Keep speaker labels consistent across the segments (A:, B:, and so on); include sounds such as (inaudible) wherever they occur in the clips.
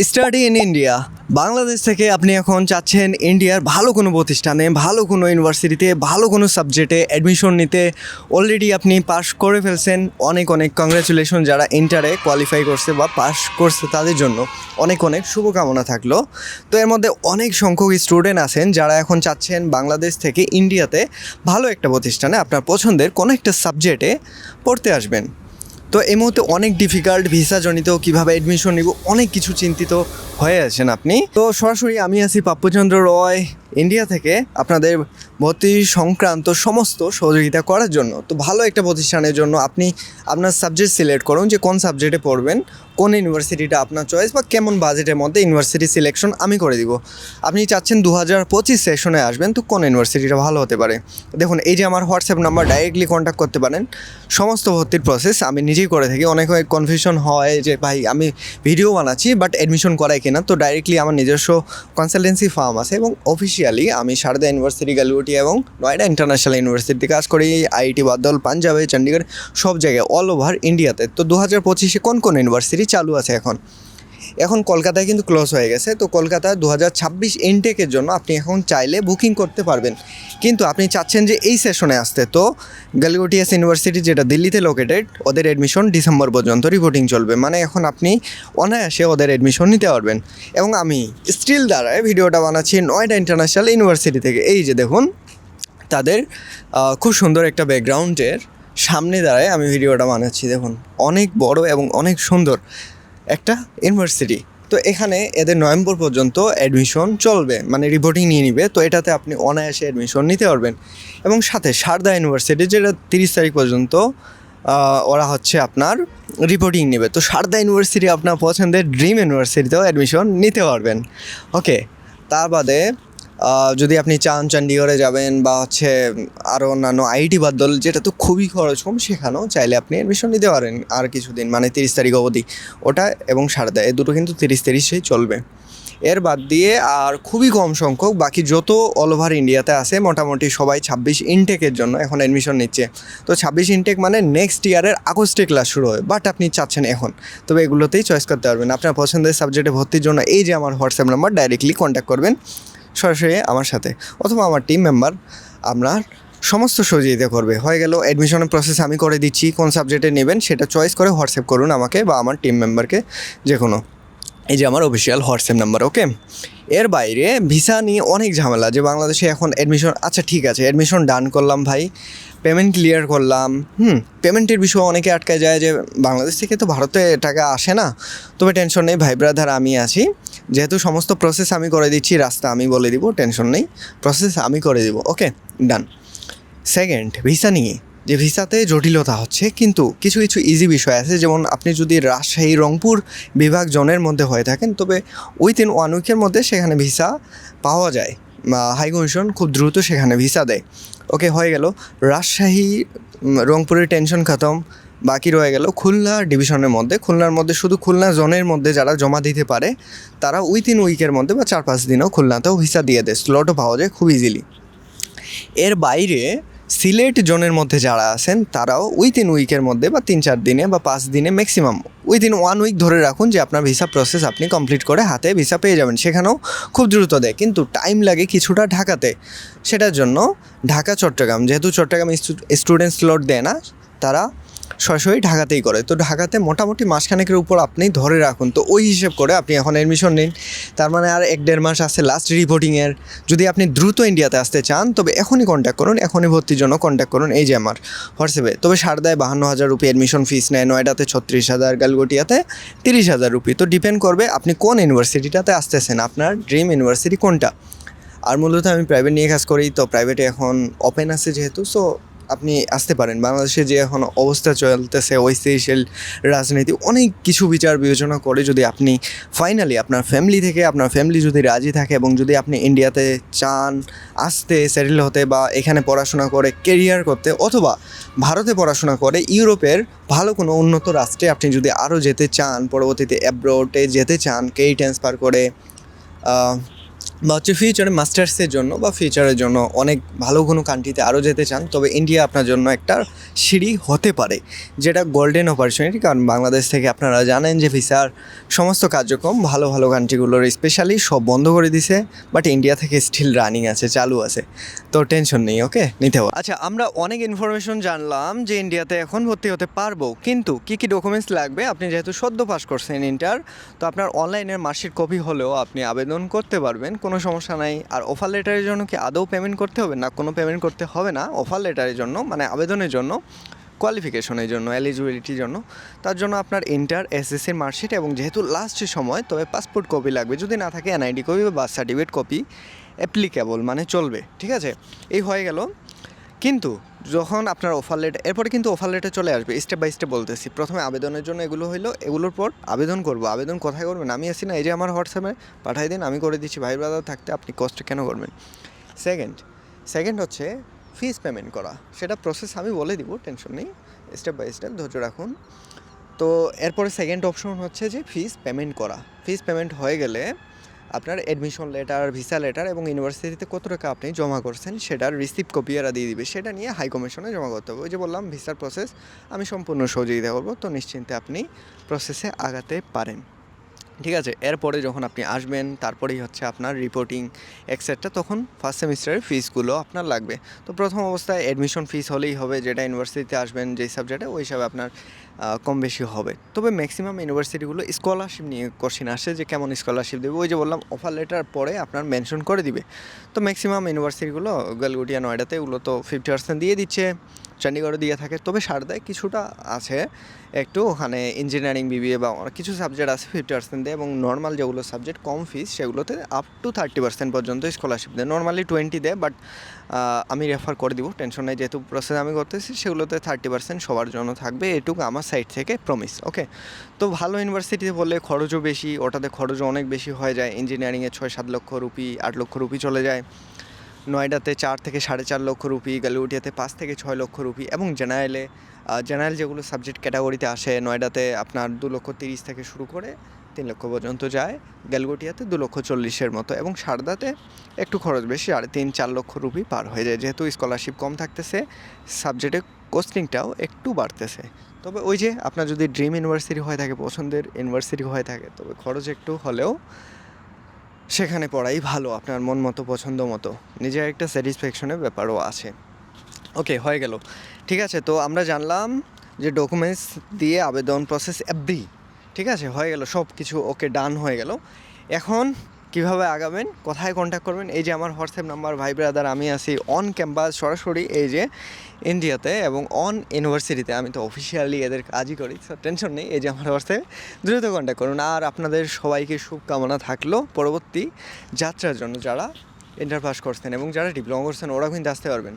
A: Study in India. Bangladesh থেকে আপনি এখন চাচ্ছেন ইন্ডিয়ার ভালো কোনো প্রতিষ্ঠানে, ভালো কোনো ইউনিভার্সিটিতে, ভালো কোনো সাবজেক্টে অ্যাডমিশন নিতে। অলরেডি আপনি পাস করে ফেলছেন। অনেক অনেক কংগ্রেচুলেশন যারা ইন্টারে কোয়ালিফাই করছে বা পাস করছে তাদের জন্য। অনেক অনেক শুভকামনা থাকল। তো এর মধ্যে অনেক সংখ্যক স্টুডেন্ট আছেন যারা এখন চাচ্ছেন বাংলাদেশ থেকে ইন্ডিয়াতে ভালো একটা প্রতিষ্ঠানে আপনার পছন্দের কোনো একটা সাবজেক্টে পড়তে আসবেন। তো এই মুহূর্তে অনেক ডিফিকাল্ট ভিসা জনিত কীভাবে অ্যাডমিশন নিব, অনেক কিছু চিন্তিত হয়ে আছেন আপনি। তো সরাসরি আমি আছি পাপ্পুচন্দ্র রয় ইন্ডিয়া থেকে আপনাদের ভর্তি সংক্রান্ত সমস্ত সহযোগিতা করার জন্য, তো ভালো একটা প্রতিষ্ঠানের জন্য আপনি আপনার সাবজেক্ট সিলেক্ট করুন যে কোন সাবজেক্টে পড়বেন, কোন ইউনিভার্সিটিটা আপনার চয়েস বা কেমন বাজেটের মধ্যে ইউনিভার্সিটি সিলেকশন আমি করে দিব। আপনি চাচ্ছেন দু হাজার পঁচিশ সেশনে আসবেন, তো কোন ইউনিভার্সিটিটা ভালো হতে পারে? দেখুন, এই যে আমার হোয়াটসঅ্যাপ নাম্বার ডাইরেক্টলি কন্ট্যাক্ট করতে পারেন। সমস্ত ভর্তির প্রসেস আমি নিজেই করে থাকি। অনেক কনফিউশন হয় যে, ভাই, আমি ভিডিও বানাচ্ছি বাট অ্যাডমিশন করাই কিনা? তো ডাইরেক্টলি আমার নিজস্ব কনসালটেন্সি ফার্ম আছে এবং অফিসিয়ালি আমি সারদা ইউনিভার্সিটি গালুটি এবং নয়ডা ইন্টারন্যাশনাল ইউনিভার্সিটিতে কাজ করি আইআইটি বাদল, পাঞ্জাবে চণ্ডীগড় সব জায়গায় অল ওভার ইন্ডিয়াতে তো দু হাজার পঁচিশে কোন কোন ইউনিভার্সিটি চালু আছে এখন? এখন কলকাতায় কিন্তু ক্লোজ হয়ে গেছে। তো কলকাতা দু হাজার ছাব্বিশ ইনটেকের জন্য আপনি এখন চাইলে বুকিং করতে পারবেন। কিন্তু আপনি চাচ্ছেন যে এই সেশনে আসতে। তো গালগোটিয়াস ইউনিভার্সিটি যেটা দিল্লিতে লোকেটেড ওদের অ্যাডমিশন ডিসেম্বর পর্যন্ত রিপোর্টিং চলবে। মানে এখন আপনি অনায়াসে ওদের অ্যাডমিশন নিতে পারবেন। এবং আমি স্টিল দ্বারায় ভিডিওটা বানাচ্ছি নয়ডা ইন্টারন্যাশনাল ইউনিভার্সিটি থেকে। এই যে দেখুন, তাদের খুব সুন্দর একটা ব্যাকগ্রাউন্ডের সামনে দাঁড়ায় আমি ভিডিওটা বানাচ্ছি। দেখুন, অনেক বড় এবং অনেক সুন্দর। একটা ইউনিভার্সিটি তো এখানে এদের নভেম্বর পর্যন্ত অ্যাডমিশন চলবে মানে রিপোর্টিং নিয়ে নিবে, তো এটাতে আপনি অনায়াসে অ্যাডমিশন নিতে পারবেন। এবং সাথে সারদা ইউনিভার্সিটি যেটা তিরিশ তারিখ পর্যন্ত ওরা হচ্ছে আপনার রিপোর্টিং নেবে। তো সারদা ইউনিভার্সিটি আপনার পছন্দের ড্রিম ইউনিভার্সিটিতেও অ্যাডমিশন নিতে পারবেন। ওকে তার বাদে যদি আপনি চান চণ্ডীগড়ে যাবেন বা হচ্ছে আরও অন্যান্য আইটি বাদল, যেটা তো খুবই খরচ কম সেখানেও চাইলে আপনি অ্যাডমিশন নিতে পারেন আর কিছুদিন মানে তিরিশ তারিখ অবধি। ওটা এবং সারদা এই দুটো কিন্তু তিরিশ তিরিশেই চলবে। এর বাদ দিয়ে আর খুবই কম সংখ্যক, বাকি যত অল ওভার ইন্ডিয়াতে আছে, মোটামুটি সবাই ছাব্বিশ ইনটেকের জন্য এখন অ্যাডমিশন নিচ্ছে। তো ছাব্বিশ ইনটেক মানে নেক্সট ইয়ারের আগস্টে ক্লাস শুরু হয় বাট আপনি চাচ্ছেন এখন। তবে এগুলোতেই চয়েস করতে পারবেন। আপনার পছন্দের সাবজেক্টে ভর্তির জন্য এই যে আমার হোয়াটসঅ্যাপ নাম্বার ডাইরেক্টলি কন্ট্যাক্ট করবেন। সরাসরি আমার সাথে অথবা আমার টিম মেম্বার আপনার সমস্ত সহযোগিতা করবে। হয়ে গেল অ্যাডমিশনের প্রসেস আমি করে দিচ্ছি, কোন সাবজেক্টে নেবেন সেটা চয়েস করে হোয়াটসঅ্যাপ করুন আমাকে বা আমার টিম মেম্বারকে যে কোনো এই যে আমার অফিসিয়াল হোয়াটসঅ্যাপ নাম্বার ওকে এর বাইরে ভিসা নিয়ে অনেক ঝামেলা, যে বাংলাদেশে এখন অ্যাডমিশন আচ্ছা ঠিক আছে অ্যাডমিশন ডান করলাম ভাই পেমেন্ট ক্লিয়ার করলাম, হুম পেমেন্টের বিষয়ে অনেকে আটকে যায় যে বাংলাদেশ থেকে তো ভারতে টাকা আসে না, তবে টেনশন নেই ভাই ব্রাদার আমি আছি। যেহেতু সমস্ত প্রসেস আমি করে দিচ্ছি, রাস্তা আমি বলে দিব টেনশন নেই প্রসেস আমি করে দিব ওকে ডান সেকেন্ড ভিসা নিয়ে। যে ভিসাতে জটিলতা হচ্ছে, কিন্তু কিছু কিছু ইজি বিষয় আছে। যেমন আপনি যদি রাজশাহী, রংপুর বিভাগ জনের মধ্যে হয়ে থাকেন, তবে উইথিন ওয়ান উইকের মধ্যে সেখানে ভিসা পাওয়া যায়। হাই কমিশন খুব দ্রুত সেখানে ভিসা দেয়। ওকে হয়ে গেল। রাজশাহী রংপুরের টেনশন খতম। বাকি রয়ে গেল খুলনা ডিভিশনের মধ্যে। খুলনার মধ্যে শুধু খুলনা জোনের মধ্যে যারা জমা দিতে পারে, তারা উইথিন উইকের মধ্যে বা চার পাঁচ দিনেও খুলনাতেও ভিসা দিয়ে দেয়। স্লটও পাওয়া যায় খুব ইজিলি এর বাইরে সিলেট জোনের মধ্যে যারা আছেন, তারাও উইথিন উইকের মধ্যে বা তিন চার দিনে বা পাঁচ দিনে ম্যাক্সিমাম উইথিন ওয়ান উইক ধরে রাখুন যে আপনার ভিসা প্রসেস আপনি কমপ্লিট করে হাতে ভিসা পেয়ে যাবেন। সেখানেও খুব দ্রুত দেয়, কিন্তু টাইম লাগে কিছুটা ঢাকাতে। সেটার জন্য ঢাকা চট্টগ্রাম যেহেতু চট্টগ্রাম স্টুডেন্টস স্লট দেয় না, তারা সরাসরি ঢাকাতেই করে। তো ঢাকাতে মোটামুটি মাসখানেকের উপর আপনি ধরে রাখুন। তো ওই হিসেব করে আপনি এখন অ্যাডমিশন নিন। তার মানে আর এক দেড় মাস আছে লাস্ট রিপোর্টিংয়ের যদি আপনি দ্রুত ইন্ডিয়াতে আসতে চান, তবে এখনই কন্ট্যাক্ট করুন। এখনই ভর্তির জন্য কন্ট্যাক্ট করুন। এই যে আমার হোয়াটসঅ্যাপে। তবে সারদায় বাহান্ন হাজার রুপি অ্যাডমিশন ফিস নেয়। নয়ডাতে ছত্রিশ হাজার, গালগোটিয়াতে তিরিশ হাজার রুপি। তো ডিপেন্ড করবে আপনি কোন ইউনিভার্সিটিটাতে আসতেছেন। আপনার ড্রিম ইউনিভার্সিটি কোনটা? আর মূলত আমি প্রাইভেট নিয়ে কাজ করি। তো প্রাইভেটে এখন ওপেন আছে যেহেতু। সো আপনি আসতে পারেন। বাংলাদেশে যে এখন অবস্থা চলতেছে ঐতিহাসিক রাজনীতি, অনেক কিছু বিচার বিবেচনা করে যদি আপনি ফাইনালি আপনার ফ্যামিলি থেকে, আপনার ফ্যামিলি যদি রাজি থাকে এবং যদি আপনি ইন্ডিয়াতে চান আসতে সেটেল হতে বা এখানে পড়াশোনা করে কেরিয়ার করতে অথবা ভারতে পড়াশোনা করে, ইউরোপের ভালো কোনো উন্নত রাষ্ট্রে আপনি যদি আরও যেতে চান, পরবর্তীতে অ্যাব্রোডে যেতে চান কেই ট্রান্সফার করে বা হচ্ছে ফিউচারে মাস্টার্সের জন্য বা ফিউচারের জন্য অনেক ভালো কোনো কান্ট্রিতে আরও যেতে চান, তবে ইন্ডিয়া আপনার জন্য একটা সিঁড়ি হতে পারে, যেটা গোল্ডেন অপরচুনিটি কারণ বাংলাদেশ থেকে আপনারা জানেন যে ভিসার সমস্ত কার্যক্রম ভালো ভালো কান্ট্রিগুলোর স্পেশালি সব বন্ধ করে দিছে বাট ইন্ডিয়া থেকে স্টিল রানিং আছে, চালু আছে। তো টেনশন নেই ওকে নিতে হবে। আচ্ছা আমরা অনেক ইনফরমেশন জানলাম যে ইন্ডিয়াতে এখন ভর্তি হতে পারব, কিন্তু কি কি ডকুমেন্টস লাগবে? আপনি যেহেতু সদ্য পাস করছেন ইন্টার তো আপনার অনলাইনের মার্কশিট কপি হলেও আপনি আবেদন করতে পারবেন। কোনো সমস্যা নাই। আর অফার লেটারের জন্য কি আদৌ পেমেন্ট করতে হবে? না, কোনো পেমেন্ট করতে হবে না। অফার লেটারের জন্য মানে আবেদনের জন্য কোয়ালিফিকেশনের জন্য এলিজিবিলিটির জন্য। তার জন্য আপনার ইন্টার এসএসসির মার্কশিট এবং যেহেতু লাস্ট সময়, তবে পাসপোর্ট কপি লাগবে। যদি না থাকে এনআইডি কপি বা বার্থ সার্টিফিকেট কপি অ্যাপ্লিকেবল মানে চলবে। ঠিক আছে? এই হয়ে গেল। কিন্তু যখন আপনার অফার লেটার এরপরে কিন্তু অফার লেটার চলে আসবে স্টেপ বাই স্টেপ বলতেছি। প্রথমে আবেদনের জন্য এগুলো হইল, এগুলোর পর আবেদন করব। আবেদন কোথায় করবেন? আমি আছি না, এই যে আমার হোয়াটসঅ্যাপে পাঠাই দিন, আমি করে দিচ্ছি, ভাই ব্রাদার থাকতে আপনি কষ্ট কেন করবেন? সেকেন্ড সেকেন্ড হচ্ছে ফিস পেমেন্ট করা। সেটা প্রসেস আমি বলে দিব টেনশন নেই স্টেপ বাই স্টেপ ধৈর্য রাখুন। তো এরপরে সেকেন্ড অপশন হচ্ছে যে ফিস পেমেন্ট করা। ফিস পেমেন্ট হয়ে গেলে আপনার অ্যাডমিশন লেটার ভিসা লেটার এবং ইউনিভার্সিটিতে কত টাকা আপনি জমা করছেন সেটার রিসিপ্ট কপি এরা দিয়ে দিবে। সেটা নিয়ে হাই কমিশনে জমা করতে হবে। ওই যে বললাম ভিসার প্রসেস আমি সম্পূর্ণ সহযোগিতা করব, তো নিশ্চিন্তে আপনি প্রসেসে আগাতে পারেন। ঠিক আছে, এরপরে যখন আপনি আসবেন, তারপরেই হচ্ছে আপনার রিপোর্টিং এক্সেট্রা তখন ফার্স্ট সেমিস্টারের ফিসগুলো আপনার লাগবে। তো প্রথম অবস্থায় অ্যাডমিশন ফিস হলেই হবে, যেটা ইউনিভার্সিটিতে আসবেন যেই সাবজেক্টে ওই হিসাবে আপনার কম বেশি হবে। তবে ম্যাক্সিমাম ইউনিভার্সিটিগুলো স্কলারশিপ নিয়ে কোশ্চিন আসে যে কেমন স্কলারশিপ দেবে। ওই যে বললাম অফার লেটার পরে আপনার মেনশন করে দিবে। তো ম্যাক্সিমাম ইউনিভার্সিটিগুলো গালগুটিয়া নয়ডাতে এগুলো তো ফিফটি পার্সেন্ট দিয়ে দিচ্ছে চণ্ডীগড়ে দিয়ে থাকে। তবে সারদায় কিছুটা আছে, একটু ওখানে ইঞ্জিনিয়ারিং বিবিএ বা কিছু সাবজেক্ট আছে ফিফটি পার্সেন্ট দেয় এবং নর্মাল যেগুলো সাবজেক্ট কম ফিস সেগুলোতে আপ টু থার্টি পার্সেন্ট পর্যন্ত স্কলারশিপ দেয়। নর্মালি টোয়েন্টি দেয় বাট আমি রেফার করে দিব। টেনশন নেই, যেহেতু প্রসেস আমি করতেছি, সেগুলোতে থার্টি পার্সেন্ট সবার জন্য থাকবে। এটুকু আমার সাইড থেকে প্রমিস ওকে তো ভালো ইউনিভার্সিটিতে বললে খরচও বেশি, ওটাতে খরচও অনেক বেশি হয়ে যায়। ইঞ্জিনিয়ারিংয়ে ছয় সাত লক্ষ রুপি, আট লক্ষ রুপি চলে যায়। নয়ডাতে চার থেকে সাড়ে চার লক্ষ রুপি গালিউটিয়াতে পাঁচ থেকে ছয় লক্ষ রুপি এবং জেনারেলে জেনারেল যেগুলো সাবজেক্ট ক্যাটাগরিতে আসে, নয়ডাতে আপনার দু লক্ষ তিরিশ থেকে শুরু করে তিন লক্ষ পর্যন্ত যায় গ্যালগোটিয়াতে দু লক্ষ চল্লিশের মতো এবং সারদাতে একটু খরচ বেশি আর তিন, চার লক্ষ রুপি পার হয়ে যায়। যেহেতু স্কলারশিপ কম থাকতেছে সাবজেক্টের কোস্টিংটাও একটু বাড়তেছে। তবে ওই যে আপনার যদি ড্রিম ইউনিভার্সিটি হয়ে থাকে, পছন্দের ইউনিভার্সিটি হয়ে থাকে, তবে খরচ একটু হলেও সেখানে পড়াই ভালো, আপনার মন মতো, পছন্দ মতো। নিজের একটা স্যাটিসফ্যাকশনের ব্যাপারও আছে। ওকে হয়ে গেল। ঠিক আছে, তো আমরা জানলাম যে ডকুমেন্টস দিয়ে আবেদন প্রসেস এভরি ঠিক আছে? হয়ে গেল সব কিছু ওকে ডান হয়ে গেল। এখন কীভাবে আগাবেন? কোথায় কন্ট্যাক্ট করবেন? এই যে আমার হোয়াটসঅ্যাপ নাম্বার, ভাই ব্রাদার আমি আছি অন ক্যাম্পাস সরাসরি এই যে ইন্ডিয়াতে এবং অন ইউনিভার্সিটিতে আমি তো অফিসিয়ালি এদের কাজই করি তো টেনশন নেই। এই যে আমার হোয়াটসঅ্যাপে, দ্রুত কন্ট্যাক্ট করুন। আর আপনাদের সবাইকে শুভকামনা থাকল পরবর্তী যাত্রার জন্য যারা ইন্টার পাস করছেন এবং যারা ডিপ্লোমা করছেন, ওরাও কিন্তু আসতে পারবেন।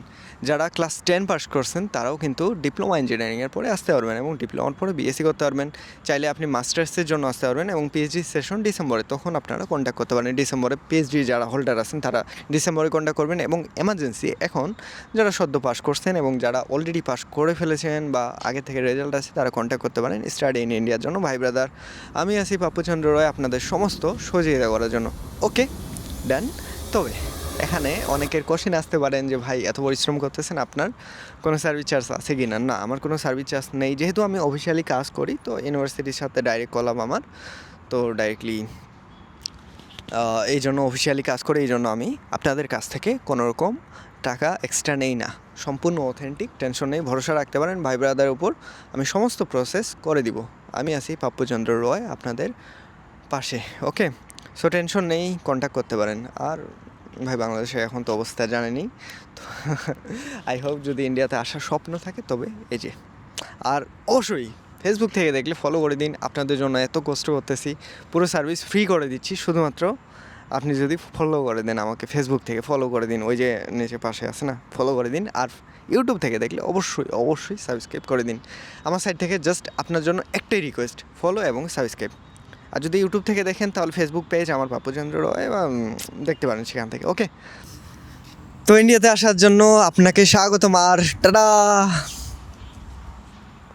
A: যারা ক্লাস টেন পাস করছেন, তারাও কিন্তু ডিপ্লোমা ইঞ্জিনিয়ারিংয়ের পরে আসতে পারবেন এবং ডিপ্লোমার পরে বিএসসি করতে পারবেন। চাইলে আপনি মাস্টার্সের জন্য আসতে পারবেন এবং পিএইচডি সেশন ডিসেম্বরে, তখন আপনারা কন্ট্যাক্ট করতে পারেন। ডিসেম্বরে পিএইচডি যারা হোল্ডার আছেন, তারা ডিসেম্বরে কন্ট্যাক্ট করবেন এবং এমার্জেন্সি এখন যারা সদ্য পাস করছেন এবং যারা অলরেডি পাস করে ফেলেছেন বা আগে থেকে রেজাল্ট আছে, তারা কন্ট্যাক্ট করতে পারেন স্টাডি ইন ইন্ডিয়ার জন্য। ভাই ব্রাদার আমি আছি পাপ্পুচন্দ্র রয়, আপনাদের সমস্ত সহযোগিতা করার জন্য। ওকে ডান তবে এখানে অনেকের কোশ্চেন আসতে পারেন যে, ভাই, এত পরিশ্রম করতেছেন আপনার। কোনো সার্ভিস চার্জ আছে কি না না আমার কোনো সার্ভিস চার্জ নেই। যেহেতু আমি অফিসিয়ালি কাজ করি, তো ইউনিভার্সিটির সাথে ডাইরেক্ট কলাম আমার। তো ডাইরেক্টলি এই জন্য অফিসিয়ালি কাজ করে, এই জন্য আমি আপনাদের কাছ থেকে কোনো রকম টাকা এক্সট্রা নেই না। সম্পূর্ণ অথেন্টিক টেনশন নেই। ভরসা রাখতে পারেন ভাই ব্রাদারের উপর। আমি সমস্ত প্রসেস করে দিব। আমি আছি পাপ্পুচন্দ্র রয় আপনাদের পাশে ওকে সো টেনশন নেই কন্ট্যাক্ট করতে পারেন। আর ভাই বাংলাদেশে এখন তো অবস্থা জানেনি তো (laughs) আই হোপ যদি ইন্ডিয়াতে আসার স্বপ্ন থাকে, তবে এই যে। আর অবশ্যই ফেসবুক থেকে দেখলে ফলো করে দিন। আপনাদের জন্য এত কষ্ট করতেছি। পুরো সার্ভিস ফ্রি করে দিচ্ছি। শুধুমাত্র আপনি যদি ফলো করে দেন আমাকে ফেসবুক থেকে ফলো করে দিন। ওই যে নিচে পাশে আছে না? ফলো করে দিন। আর ইউটিউব থেকে দেখলে অবশ্যই অবশ্যই সাবস্ক্রাইব করে দিন। আমার সাইড থেকে জাস্ট আপনার জন্য একটাই রিকোয়েস্ট ফলো এবং সাবস্ক্রাইব আর যদি ইউটিউব থেকে দেখেন, তাহলে ফেসবুক পেজ আমার পাপুচন্দ্র রয় এবং দেখতে পারেন সেখান থেকে। ওকে তো ইন্ডিয়াতে আসার জন্য আপনাকে স্বাগতম আর টাটা!